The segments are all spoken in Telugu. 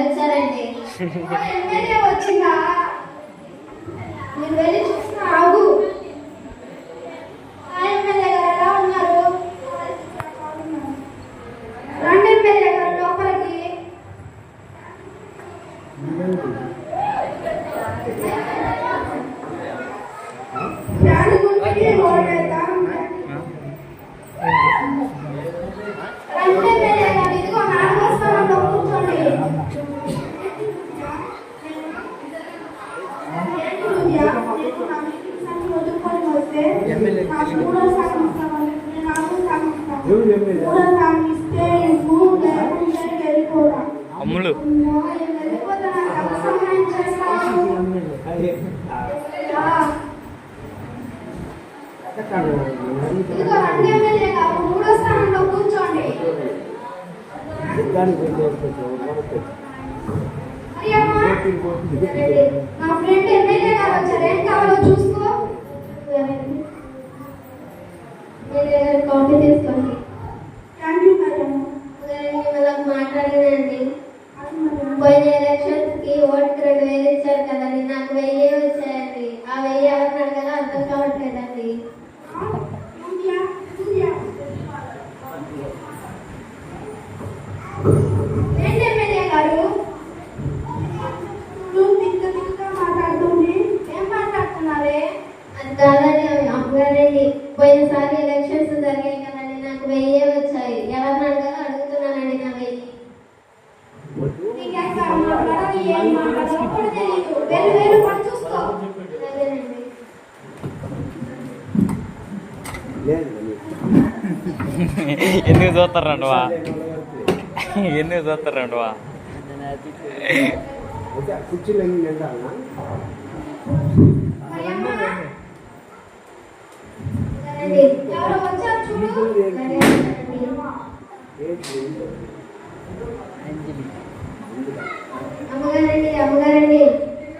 వచ్చారండి ఎమ్మెల్యే వచ్చిందా? నేను వెళ్ళి చూస్తున్నావు ఎమ్మెల్యే గారు ఎలా ఉన్నారు? రండి ఎమ్మెల్యే గారు లోపలికి దాని గురించి ఓడేద్దాం రండి ఎమ్మెల్యే గారు ఇదిగో నాలుగో స్థానంలో కూర్చోండి అమ్ములు. నా ఫ్రెండ్ ఎమ్మెల్యే గారు వచ్చారు ఏం కావాలో చూసుకో. కాదండి అమ్మగారండి పోయినసారి ఎలక్షన్స్ జరిగాయి కదండి నాకు వెయ్యి వచ్చాయి. ఎవరిని అడగాలో అడుగుతున్నానండి నా వెయ్యి కాదు మాట్లాడాలి ఏం మాట్లాడాలో కూడా తెలియదు అమ్మగారండి అమ్మగారండి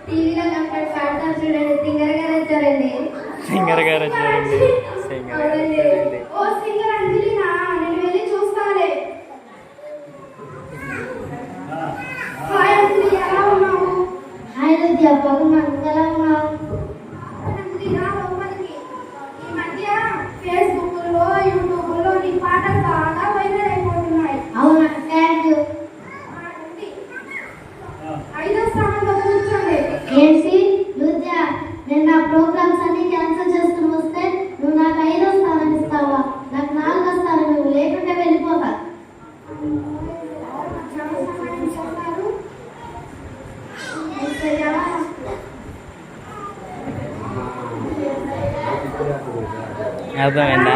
టీవీలో కంపెనీ పాడతారు చూడండి సింగర్ గారు వచ్చారండి. సింగర్ గారు వచ్చారండి. సింగర్ గారు వచ్చారండి. ఓ సింగర్ అంజలినా അർത്ഥം വേണ്ട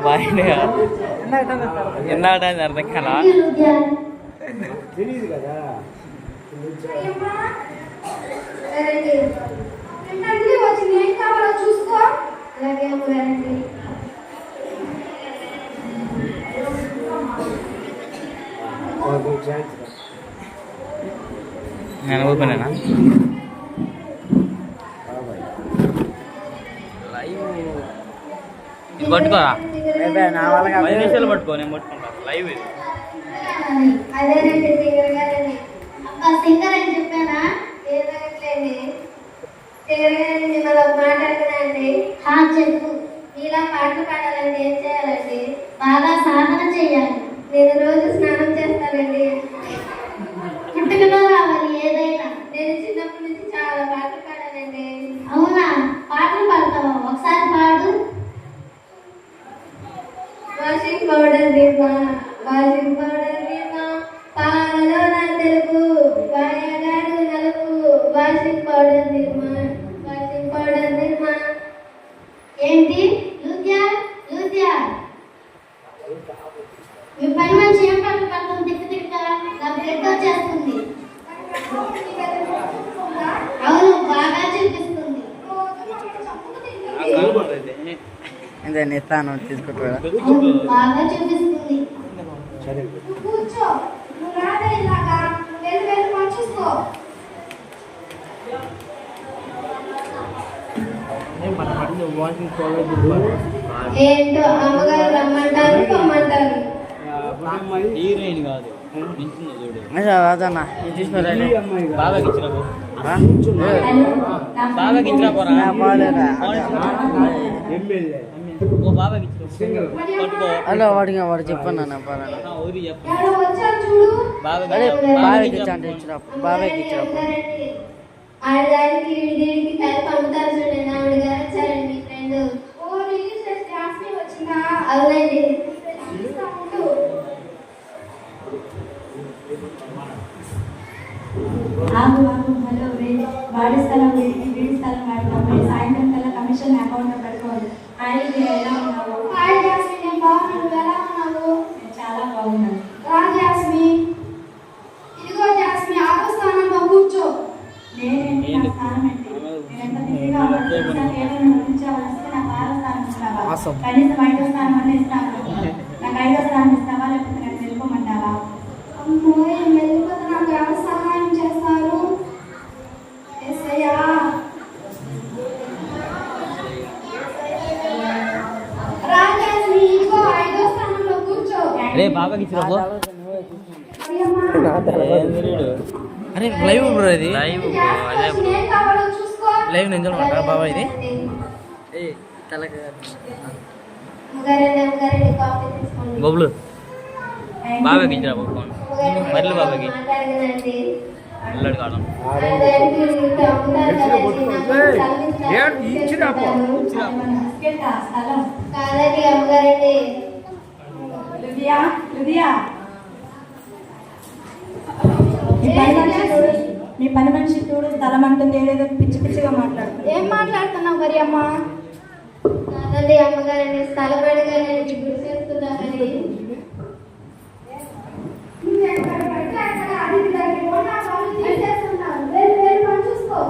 വായന എന്നാട്ടാ നടന്നേക്കാളാ ഞാൻ ഓപ്പൺ ആണ് ലൈവ് ఇది పట్టుకోరా పది నిమిషాలు పట్టుకో నేను పట్టుకుంటా. లైవ్ ఇది. మీ పని మంచి ఏం పట్టు పడుతుంది తిక్క తిక్క నా బ్లడ్ వచ్చేస్తుంది అవును బాగా చూపిస్తుంది. ఇంకా ఇస్తాను తీసుకుంటారా బాగా చూపిస్తుంది. సరే నువ్వు కూర్చో నువ్వు రాదే ఇలాగా నువ్వు వెళ్ళి వెళ్ళి పని చూసుకో ఏంటో అమ్మగారు రమ్మంటారు పొమ్మంటారు. హీరోయిన్ కాదు. అదే అదన్నా ఇది తీసుకురా. ఈ అమ్మాయి కాదు. బాగా ఇచ్చినా బాగా పట్టుకో. హలో వాడిగా వాడు చెప్పన్నా నా పలానా ఆ, ఊరి చెప్పు. ఎవడో వచ్చారు చూడు. బాగా అదే ఇచ్చినావు. బాగా బాబాయ్కి ఇచ్చినావు. ఇచ్చా ఇచ్చినప్పుడు బాబాయ్కి ఇచ్చినప్పుడు ఆడదానికి వీడికి కలిపి అమ్ముతారు చూడండి ఆవిడ గారు వచ్చారండి మీ ఫ్రెండ్ ఓ రిలీజ్ చేసి డాన్స్ వచ్చిందా అవునండి చూస్తా ఉండు. ఆగు ఆగు హలో రే వాడి స్థలం వీడికి వీడి స్థలం వాడి అమ్మాయి సాయంత్రం కల్లా కమిషన్ అకౌంట్లో పెట్టుకోవాలి. హాయ్ మీరు ఎలా ఉన్నావు హాయ్ జాస్మిన్ నేను బాగున్నాను నువ్వు ఎలా ఉన్నావు? నేను చాలా బాగున్నాను. రా జాస్మిన్ ఇదిగో ఆటో స్థానంలో కూర్చో. నేనేంటి నా స్థానం ఏంటి? నేను ఎంత బిజీగా ఉన్నాను స్థానం ఇస్తావా Awesome. కనీసం ఐదో స్థానం అన్న ఇస్తావా నాకు ఐదో స్థానం ఇస్తావా లేకపోతే నాకు వెళ్ళిపోమంటావా అమ్మో ఈ వెళ్ళిపోతే నాకు ఎవరు సహాయం చేస్తారు ఎస్ఐయా రా జాస్మిన్ ఇదిగో ఐదో స్థానంలో కూర్చో రే బాగా ఇచ్చినావు మరియమ్మ, అరే లైవ్ బ్రో ఇది. లైవ్ అదే లైవ్ నేను చూడమంటారా బాబా ఇది? బొబ్బులు. బాబాకి. మాట్లాడగలండి పిల్లడు కావడం ఆడదానికి వీడికి మీ పని మనిషి చూడు తలమంటుంది ఏదేదో పిచ్చి పిచ్చిగా మాట్లాడుతుంది. ఏం మాట్లాడుతున్నావు మరి అమ్మ? కాదండి అమ్మగారు తలబడగానే గురి చేస్తున్నానండి చూసుకో.